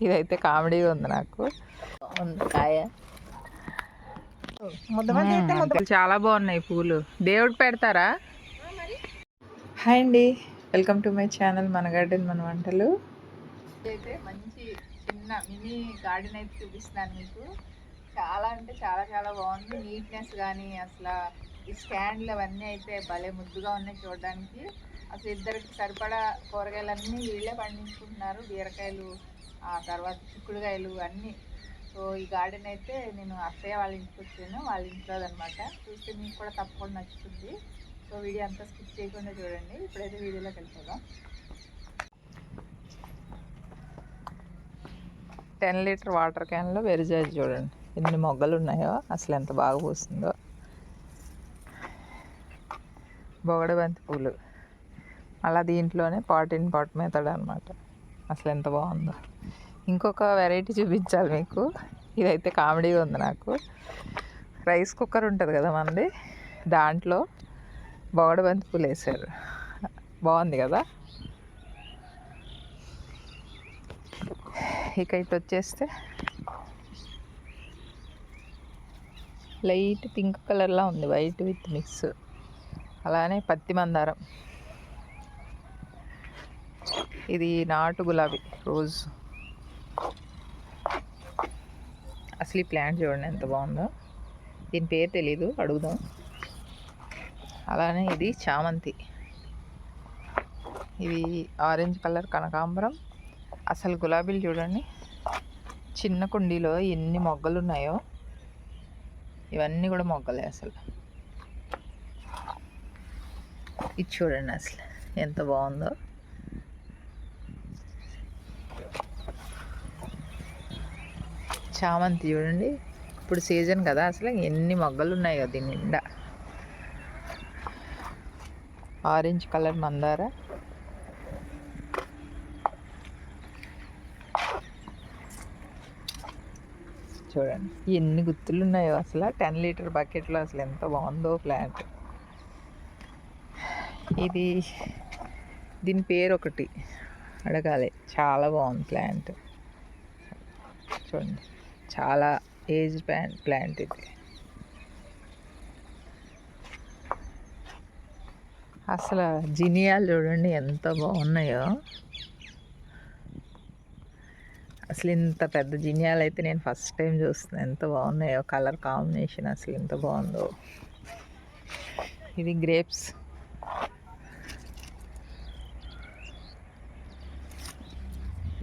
ఇదైతే కామెడీగా ఉంది నాకు. కాయ. చాలా బాగున్నాయి పూలు. దేవుడు పెడతారా? హాయ్ అండి. వెల్కమ్ టు మై ఛానల్ మన గార్డెన్ మన వంటలు. అయితే మంచి చిన్న మినీ గార్డెన్ అయితే చూపిస్తున్నాను మీకు. చాలా అంటే చాలా చాలా బాగుంది. నీట్నెస్ కానీ అసలు ఈ స్టాండ్లు అవన్నీ అయితే భలే ముద్దుగా ఉన్నాయి చూడడానికి. అసలు ఇద్దరికి సరిపడా కూరగాయలన్నీ వీళ్ళే పండించుకుంటున్నారు. బీరకాయలు ఆ తర్వాత చిక్కుడుకాయలు అన్నీ. సో ఈ గార్డెన్ అయితే నేను అత్తయ్య వాళ్ళ ఇంటికి వచ్చాను. వాళ్ళ ఇంట్లో అనమాట చూస్తే మీకు కూడా తప్పకుండా నచ్చుతుంది. సో వీడియో అంతా స్కిప్ చేయకుండా చూడండి. ఇప్పుడైతే వీడియోలోకి వెళ్ళిపోదాం. టెన్ లీటర్ వాటర్ క్యాన్లో వెరిజాజ్ చూడండి. ఎన్ని మొగ్గలు ఉన్నాయో అసలు ఎంత బాగా పూస్తుందో. బొగడబంతి పూలు. అలా దీంట్లోనే పాట్ ఇన్ పాట్ మెథడ్ అనమాట అసలు ఎంత బాగుందో. ఇంకొక వెరైటీ చూపించాలి మీకు. ఇదైతే కామెడీగా ఉంది నాకు. రైస్ కుక్కర్ ఉంటుంది కదా మనది. దాంట్లో బొగడబంతి పూలు వేసారు బాగుంది కదా? ఇక ఇటు వచ్చేస్తే లైట్ పింక్ కలర్లా ఉంది. White with mix. అలానే పత్తి మందారం. ఇది నాటు గులాబీ రోజ్. అసలు ఈ ప్లాంట్ చూడండి ఎంత బాగుందో. దీని పేరు తెలీదు అడుగుదాం. అలానే ఇది చామంతి. ఇది ఆరెంజ్ కలర్ కనకాంబరం. అసలు గులాబీలు చూడండి. చిన్న కుండీలో ఎన్ని మొగ్గలు ఉన్నాయో. ఇవన్నీ కూడా మొగ్గలే అసలు. ఇది చూడండి అసలు ఎంత బాగుందో. చామంతి చూడండి. ఇప్పుడు సీజన్ కదా అసలు ఎన్ని మొగ్గలు ఉన్నాయో దీని నిండా. ఆరెంజ్ కలర్ మందార. చూడండి ఎన్ని గుత్తులు ఉన్నాయో అసలు. టెన్ లీటర్ బకెట్లో అసలు ఎంత బాగుందో ప్లాంట్. ఇది దీని పేరు ఒకటి. అడగాలి. చాలా బాగుంది ప్లాంట్. చూడండి. చాలా ఏజ్ ప్లాంట్ ప్లాంట్ ఇది. అసలు జినియాలు చూడండి ఎంత బాగున్నాయో. అసలు ఇంత పెద్ద జినియాలు అయితే నేను ఫస్ట్ టైం చూస్తున్నాను ఎంత బాగున్నాయో కలర్ కాంబినేషన్ అసలు ఎంత బాగుందో. ఇది గ్రేప్స్.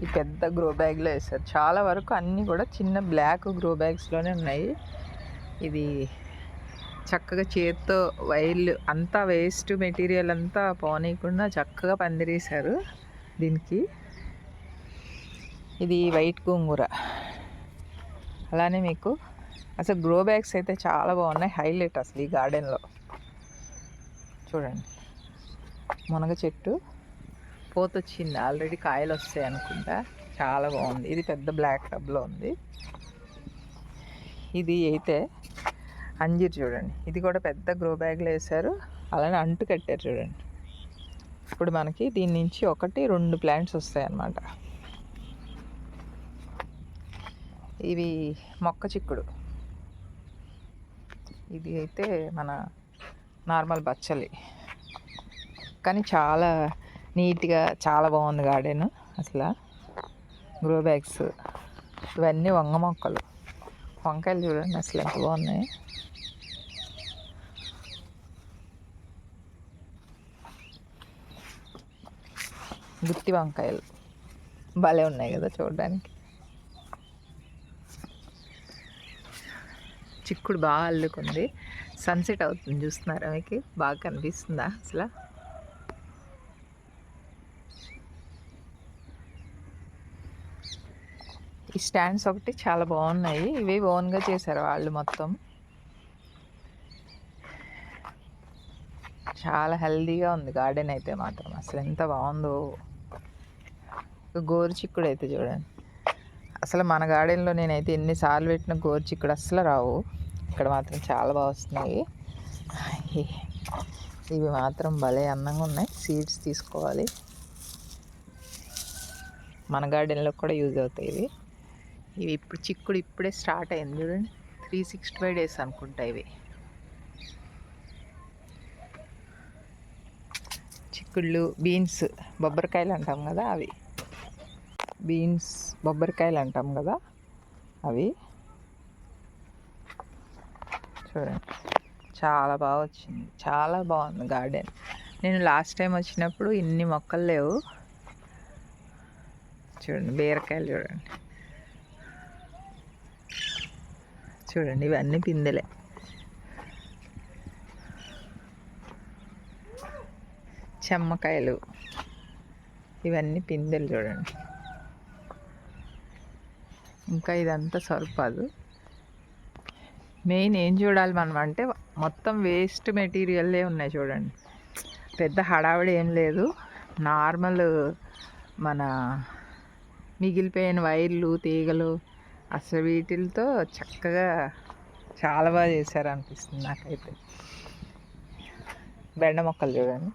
ఈ పెద్ద గ్రో బ్యాగ్లో వేస్తారు చాలా వరకు అన్నీ కూడా చిన్న బ్లాక్ గ్రో బ్యాగ్స్లోనే ఉన్నాయి. ఇది చక్కగా చేత్తో వైర్లు అంతా వేస్ట్ మెటీరియల్ అంతా పోనీయకుండా చక్కగా పందిరేశారు దీనికి. ఇది వైట్ గోంగూర. అలానే మీకు అసలు గ్రో బ్యాగ్స్ అయితే చాలా బాగున్నాయి. హైలైట్ అసలు ఈ గార్డెన్లో చూడండి. మునగ చెట్టు. కోత వచ్చింది ఆల్రెడీ కాయలు వస్తాయి అనుకుంటా. చాలా బాగుంది. ఇది పెద్ద బ్లాక్ టబ్లో ఉంది. ఇది అయితే అంజీర్ చూడండి. ఇది కూడా పెద్ద గ్రో బ్యాగ్లో వేశారు. అలానే అంటు కట్టారు చూడండి. ఇప్పుడు మనకి దీని నుంచి ఒకటి రెండు ప్లాంట్స్ వస్తాయి అన్నమాట. ఇవి మొక్క చిక్కుడు. ఇది అయితే మన నార్మల్ బచ్చలి. కానీ చాలా నీట్గా చాలా బాగుంది గార్డెన్ అసలు. గ్రో బ్యాగ్స్ ఇవన్నీ వంగ మొక్కలు. వంకాయలు చూడండి అసలు ఎంత బాగున్నాయి. గుత్తి వంకాయలు. భలే ఉన్నాయి కదా చూడడానికి. చిక్కుడు బాగా అల్లుకుంది. సన్సెట్ అవుతుంది చూస్తున్నారా మీకు? బాగా కనిపిస్తుందా అసలు? ఈ స్టాండ్స్ ఒకటి చాలా బాగున్నాయి. ఇవి ఓన్గా చేశారు వాళ్ళు మొత్తం. చాలా హెల్దీగా ఉంది గార్డెన్ అయితే మాత్రం. అసలు ఎంత బాగుందో. గోరు చిక్కుడు అయితే చూడండి. అసలు మన గార్డెన్లో నేనైతే ఎన్నిసార్లు పెట్టిన గోరు చిక్కుడు అసలు రావు. ఇక్కడ మాత్రం చాలా బాగా వస్తున్నాయి. ఇవి మాత్రం భలే అందంగా ఉన్నాయి. సీడ్స్ తీసుకోవాలి. మన గార్డెన్లో కూడా యూజ్ అవుతాయి ఇవి. ఇవి ఇప్పుడు చిక్కుడు ఇప్పుడే స్టార్ట్ అయింది చూడండి. త్రీ సిక్స్టీ ఫైవ్ డేస్ అనుకుంటా ఇవి. చిక్కుళ్ళు బీన్స్ బొబ్బరికాయలు అంటాం కదా అవి. బీన్స్ బొబ్బరికాయలు అంటాం కదా అవి. చూడండి. చాలా బాగా వచ్చింది. చాలా బాగుంది గార్డెన్. నేను లాస్ట్ టైం వచ్చినప్పుడు ఇన్ని మొక్కలు లేవు. చూడండి బీరకాయలు చూడండి. చూడండి ఇవన్నీ పిందెలే. చెమ్మకాయలు. ఇవన్నీ పిందెలు చూడండి. ఇంకా ఇదంతా సరిపదు. మెయిన్ ఏం చూడాలి మనం అంటే మొత్తం వేస్ట్ మెటీరియల్లే ఉన్నాయి చూడండి. పెద్ద హడావిడి ఏం లేదు. నార్మల్ మన మిగిలిపోయిన వైర్లు తీగలు అసలు వీటితో చక్కగా చాలా బాగా చేశారు అనిపిస్తుంది నాకైతే. బెండ మొక్కలు చూడండి.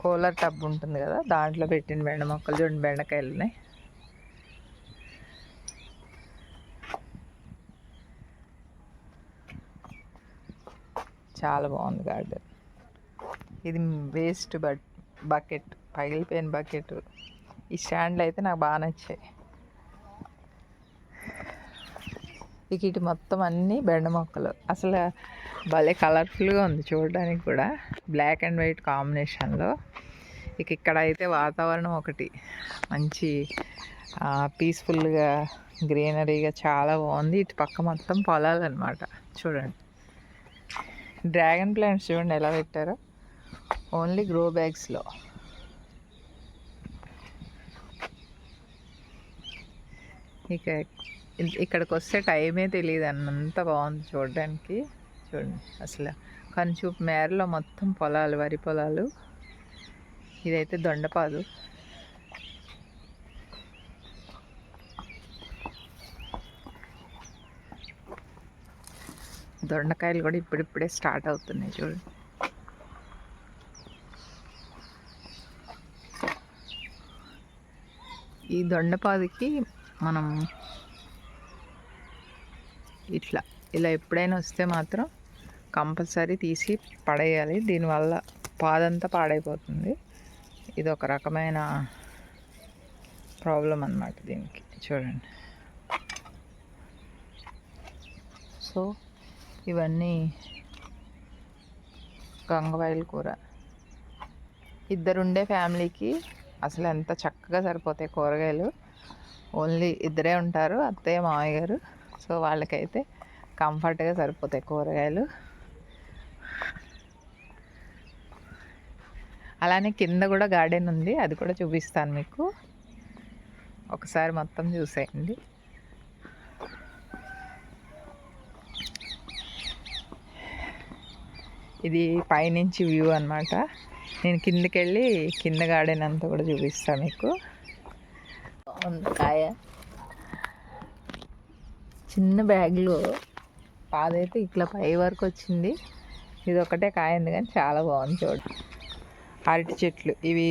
కూలర్ టబ్ ఉంటుంది కదా దాంట్లో పెట్టిన బెండ మొక్కలు చూడండి బెండకాయలు ఉన్నాయి చాలా బాగుంది గార్డెన్. ఇది వేస్ట్ బట్ బకెట్ పగిలిపోయిన బకెట్. ఈ స్టాండ్లు అయితే నాకు బాగా నచ్చాయి. ఇక ఇటు మొత్తం అన్నీ బెండ మొక్కలు. అసలు భలే కలర్ఫుల్గా ఉంది చూడడానికి కూడా. బ్లాక్ అండ్ వైట్ కాంబినేషన్లో ఇక ఇక్కడ అయితే వాతావరణం ఒకటి. మంచి పీస్ఫుల్గా గ్రీనరీగా చాలా బాగుంది. ఇటు పక్క మొత్తం పొలాలు అనమాట చూడండి. డ్రాగన్ ప్లాంట్స్ చూడండి ఎలా పెట్టారో. ఓన్లీ గ్రో బ్యాగ్స్లో ఇక ఇక్కడికి వస్తే టైమే తెలియదు అన్నంత బాగుంది చూడడానికి. చూడండి అసలు కనుచూపు మేరలో మొత్తం పొలాలు వరి పొలాలు. ఇదైతే దొండపాదు. దొండకాయలు కూడా ఇప్పుడిప్పుడే స్టార్ట్ అవుతున్నాయి చూడండి ఈ దొండపాదికి మనం ఇట్లా. ఇలా ఎప్పుడైనా వస్తే మాత్రం కంపల్సరీ తీసి పడేయాలి. దీనివల్ల పాదంతా పాడైపోతుంది. ఇది ఒక రకమైన ప్రాబ్లం అన్నమాట దీనికి. చూడండి. సో ఇవన్నీ గంగవాయిల కూర. ఇద్దరుండే ఫ్యామిలీకి అసలు ఎంత చక్కగా సరిపోతాయి కూరగాయలు. ఓన్లీ ఇద్దరే ఉంటారు అత్తయ్య మామయ్య గారు. సో వాళ్ళకైతే కంఫర్ట్గా సరిపోతాయి కూరగాయలు. అలానే కింద కూడా గార్డెన్ ఉంది అది కూడా చూపిస్తాను మీకు. ఒకసారి మొత్తం చూసేయండి. ఇది పైనుంచి వ్యూ అనమాట నేను కిందకి వెళ్ళి కింద గార్డెన్ అంతా కూడా చూపిస్తాను మీకు. కాయ. చిన్న బ్యాగ్లో. పాదైతే ఇట్లా పై వరకు వచ్చింది. ఇది ఒకటే కాయింది కానీ చాలా బాగుంది చూడు. అరటి చెట్లు. ఇవి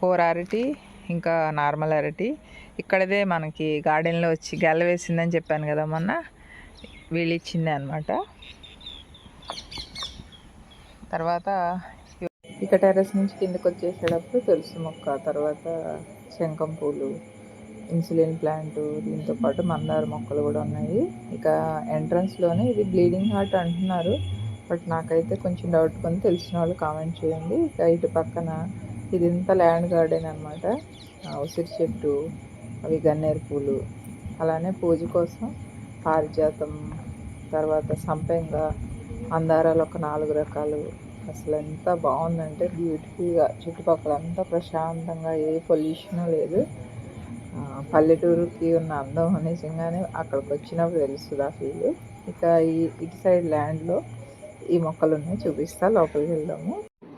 కూర అరటి ఇంకా నార్మల్ అరటి. ఇక్కడదే మనకి గార్డెన్లో వచ్చి గెల వేసిందని చెప్పాను కదా మొన్న. వీళ్ళు ఇచ్చింది అనమాట తర్వాత ఇక టెరస్ నుంచి కిందకి వచ్చేసేటప్పుడు తులసి మొక్క తర్వాత శంఖం పూలు ఇన్సులిన్ ప్లాంట్ దీంతో పాటు మందార మొక్కలు కూడా ఉన్నాయి. ఇక ఎంట్రన్స్లోనే ఇది బ్లీడింగ్ హార్ట్ అంటున్నారు. బట్ నాకైతే కొంచెం డౌట్ కొని తెలిసిన వాళ్ళు కామెంట్ చేయండి. ఇక ఇటు పక్కన ఇది ఇంత ల్యాండ్ గార్డెన్ అనమాట ఉసిరి చెట్టు అవి గన్నేరు పూలు అలానే పూజ కోసం పారిజాతం తర్వాత సంపెంగ మందారాలు ఒక నాలుగు రకాలు. అసలు ఎంత బాగుందంటే బ్యూటిఫుల్గా చుట్టుపక్కల అంతా ప్రశాంతంగా ఏ పొల్యూషన్ లేదు. పల్లెటూరుకి ఉన్న అందం నిజంగానే అక్కడికి వచ్చినప్పుడు తెలుస్తుంది ఆ ఫీల్ ఇక ఈ ఇటు సైడ్ ల్యాండ్లో ఈ మొక్కలు ఉన్నాయి చూపిస్తా లోపలికి వెళ్దాము.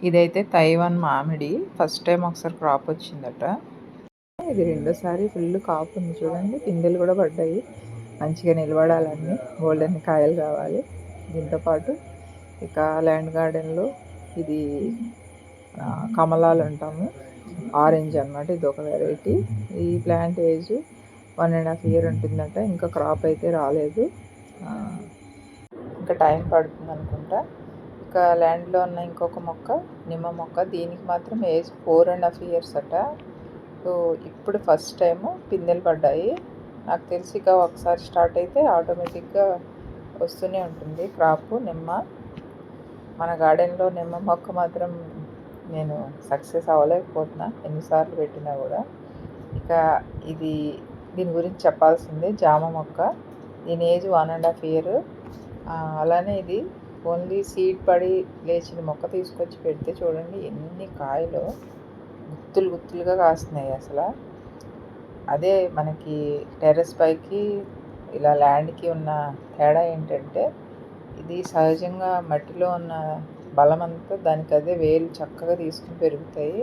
ఇదైతే తైవాన్ మామిడి. ఫస్ట్ టైం ఒకసారి క్రాప్ వచ్చిందట. ఇది రెండోసారి ఫుల్ కాపు ఉంది చూడండి. పిందెలు కూడా పడ్డాయి. మంచిగా నిలబడాలన్నీ. గోల్డెన్ కాయలు కావాలి. దీంతోపాటు ఇక ల్యాండ్ గార్డెన్లో ఇది కమలాలు అంటాము. ఆరెంజ్ అనమాట ఇది ఒక వెరైటీ ఈ plant age one and half year ఉంటుందంట ఇంకా క్రాప్ అయితే రాలేదు. ఇంకా టైం పడుతుంది అనుకుంటా. ఇంకా ల్యాండ్లో ఉన్న ఇంకొక మొక్క నిమ్మ మొక్క దీనికి మాత్రం age four and half years అట. సో ఇప్పుడు ఫస్ట్ టైము పిందెలు పడ్డాయి. నాకు తెలిసి ఇక ఒకసారి స్టార్ట్ అయితే ఆటోమేటిక్గా వస్తూనే ఉంటుంది. క్రాప్ నిమ్మ. మన గార్డెన్లో నిమ్మ మొక్క మాత్రం నేను సక్సెస్ అవ్వలేకపోతున్నా. ఎన్నిసార్లు పెట్టినా కూడా. ఇక ఇది దీని గురించి చెప్పాల్సింది జామ మొక్క. దీని age one and half year. అలానే ఇది ఓన్లీ సీడ్ పడి లేచిన మొక్క తీసుకొచ్చి పెడితే చూడండి ఎన్ని కాయలు గుత్తులు గుత్తులుగా కాస్తున్నాయి అసలు. అదే మనకి టెర్రస్ పైకి ఇలా ల్యాండ్కి ఉన్న తేడా ఏంటంటే ఇది సహజంగా మట్టిలో ఉన్న బలం అంతా దానికి అదే వేలు చక్కగా తీసుకుని పెరుగుతాయి.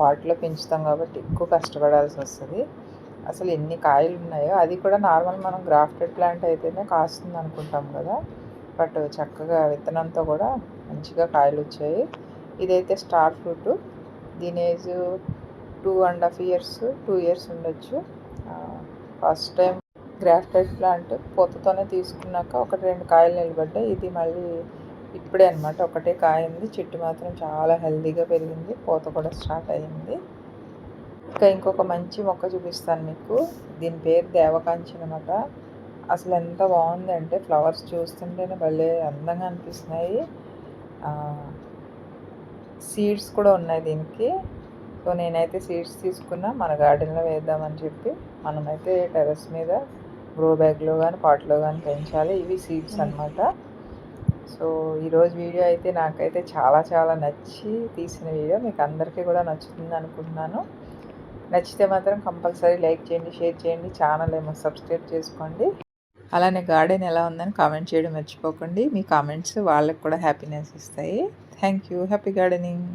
వాటిలో పెంచుతాం కాబట్టి ఎక్కువ కష్టపడాల్సి వస్తుంది. అసలు ఎన్ని కాయలు ఉన్నాయో అది కూడా నార్మల్ మనం గ్రాఫ్టెడ్ ప్లాంట్ అయితేనే కాస్తుంది అనుకుంటాం కదా. బట్ చక్కగా విత్తనంతో కూడా మంచిగా కాయలు వచ్చాయి. ఇదైతే స్టార్ ఫ్రూట్. దీని age two and half years two years ఉండొచ్చు. ఫస్ట్ టైం గ్రాఫ్టెడ్ ప్లాంట్ పూతతోనే తీసుకున్నాక ఒకటి రెండు కాయలు నిలబడ్డాయి. ఇది మళ్ళీ ఇప్పుడే అనమాట ఒకటే కాయ ఉంది చెట్టు మాత్రం చాలా హెల్తీగా పెరిగింది. పూత కూడా స్టార్ట్ అయ్యింది. ఇంకా ఇంకొక మంచి మొక్క చూపిస్తాను మీకు. దీని పేరు దేవకాంచి అనమాట అసలు ఎంత బాగుంది అంటే ఫ్లవర్స్ చూస్తుంటేనే భలే అందంగా అనిపిస్తున్నాయి. సీడ్స్ కూడా ఉన్నాయి దీనికి. సో నేనైతే సీడ్స్ తీసుకున్నా. మన గార్డెన్లో వేద్దామని చెప్పి మనమైతే టెర్రస్ మీద గ్రో బ్యాగ్లో కానీ పాట్లో కానీ పెంచాలి. ఇవి సీడ్స్ అన్నమాట. సో ఈరోజు వీడియో అయితే నాకైతే చాలా చాలా నచ్చి తీసిన వీడియో. మీకు అందరికీ కూడా నచ్చుతుంది అనుకుంటున్నాను. నచ్చితే మాత్రం కంపల్సరీ లైక్ చేయండి షేర్ చేయండి ఛానల్ ఏమో సబ్స్క్రైబ్ చేసుకోండి. అలానే గార్డెన్ ఎలా ఉందని కామెంట్ చేయడం మర్చిపోకండి. మీ కామెంట్స్ వాళ్ళకి కూడా హ్యాపీనెస్ ఇస్తాయి. Thank you. Happy gardening.